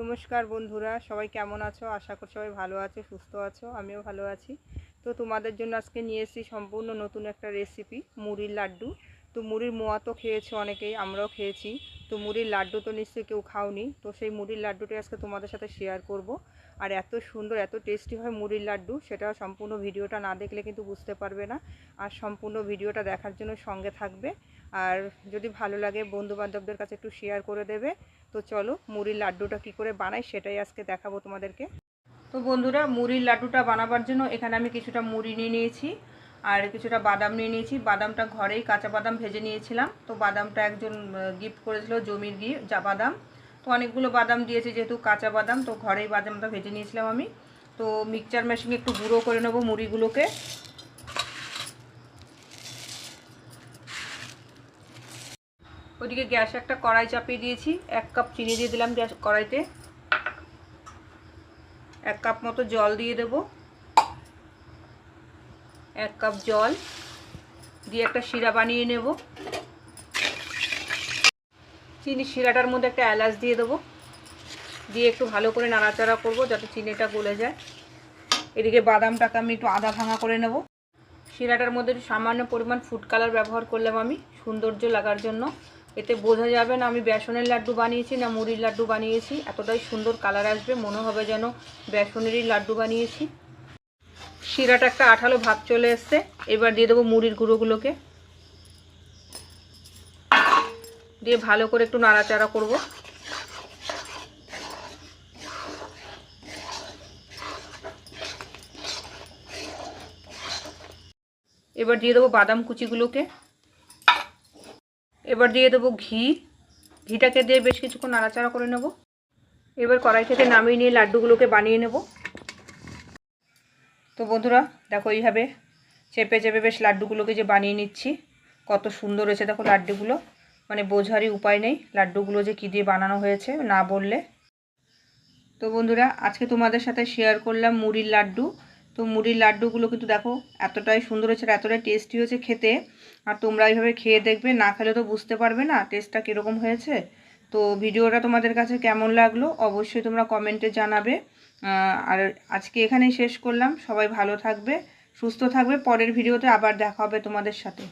নমস্কার বন্ধুরা, সবাই কেমন আছো? আশা করি সবাই ভালো আছো, সুস্থ আছো, আমিও ভালো আছি। তো তোমাদের জন্য আজকে নিয়ে এসেছি সম্পূর্ণ নতুন একটা রেসিপি মুড়ির লাড্ডু। তো মুড়ির মোয়া তো খেয়েছো অনেকেই, আমরাও খেয়েছি। তো মুড়ির লাড্ডু তো নিশ্চয়ই কেউ খাওনি। তো সেই মুড়ির লাড্ডুটাই আজকে তোমাদের সাথে শেয়ার করব। আর এত সুন্দর, এত টেস্টি হয় মুড়ির লাড্ডু সেটা সম্পূর্ণ ভিডিওটা না দেখলে কিন্তু বুঝতে পারবে না। আর সম্পূর্ণ ভিডিওটা দেখার জন্য সঙ্গে থাকবে। আর যদি ভালো লাগে বন্ধু বান্ধবদের কাছে একটু শেয়ার করে দেবে, তো চলো মুড়ির লাড্ডুটা কি করে বানাই সেটাই আজকে দেখাবো তোমাদেরকে। তো বন্ধুরা, মুড়ির লাড্ডুটা বানাবার জন্য এখানে আমি কিছুটা মুড়ি নিয়ে নিয়েছি, আর কিছুটা বাদাম নিয়ে নিয়েছি। বাদামটা ঘরেই কাঁচা বাদাম ভেজে নিয়েছিলাম, তো বাদামটা একজন গিফট করেছিল জমির গি যা বাদাম। তো অনেকগুলো বাদাম দিয়েছে যেহেতু কাঁচা বাদাম, তো ঘরেই বাদামটা ভেজে নিয়েছিলাম আমি। তো মিক্সচার মেশিনে একটু গুঁড়ো করে নেব মুড়িগুলোকে। ওইদিকে গ্যাস একটা কড়াই চাপিয়ে দিয়েছি, এক কাপ চিনি দিয়ে দিলাম গ্যাস কড়াইতে। এক কাপ মতো জল দিয়ে দেব। এক কাপ জল দিয়ে একটা শিরা বানিয়ে নেব। চিনি শিরাটার মধ্যে একটা এলাচ দিয়ে দেবো। দিয়ে একটু ভালো করে নাড়াচাড়া করব যাতে চিনিটা গলে যায়। এদিকে বাদামটাকে আমি একটু আদা ভাঙা করে নেব। শিরাটার মধ্যে সামান্য পরিমাণ ফুড কালার ব্যবহার করলাম আমি, সৌন্দর্য লাগার জন্য। এতে বোঝা যাবে না আমি বেসনের লাড্ডু বানিয়েছি না মুড়ির লাড্ডু বানিয়েছি। এতটাই সুন্দর কালার আসবে, মনে হবে যেন বেসনেরই লাড্ডু বানিয়েছি। শিরাটা একটা আঠালো ভাব চলে এসছে, এবার দিয়ে দেবো মুড়ির গুঁড়োগুলোকে। দিয়ে ভালো করে একটু নাড়াচাড়া করব। এবার দিয়ে দেবো বাদাম কুচিগুলোকে। এবার দিয়ে দেবো ঘি। ঘিটাকে দিয়ে বেশ কিছুক্ষণ নাড়াচাড়া করে নেব। এবার কড়াই থেকে নামিয়ে নিয়ে লাড্ডুগুলোকে বানিয়ে নেব। তো বন্ধুরা, দেখো এইভাবে চেপে চেপে বেশ লাড্ডুগুলোকে যে বানিয়ে নিচ্ছি, কত সুন্দর হয়েছে দেখো লাড্ডুগুলো। মানে বোঝারই উপায় নেই লাড্ডুগুলো যে কী দিয়ে বানানো হয়েছে না বললে। তো বন্ধুরা, আজকে তোমাদের সাথে শেয়ার করলাম মুড়ির লাড্ডু। তো মুড়ির লাড্ডুগুলো কিন্তু দেখো এতটাই সুন্দর হয়েছে আর এতটাই টেস্টি হয়েছে খেতে। আর তোমরা এইভাবে খেয়ে দেখবে, না খেলে তো বুঝতে পারবে না টেস্টটা কীরকম হয়েছে। তো ভিডিওটা তোমাদের কাছে কেমন লাগল অবশ্যই তোমরা কমেন্টে জানাবে। আর আজকে এখানেই শেষ করলাম। সবাই ভালো থাকবে, সুস্থ থাকবে। পরের ভিডিওতে আবার দেখা হবে তোমাদের সাথে।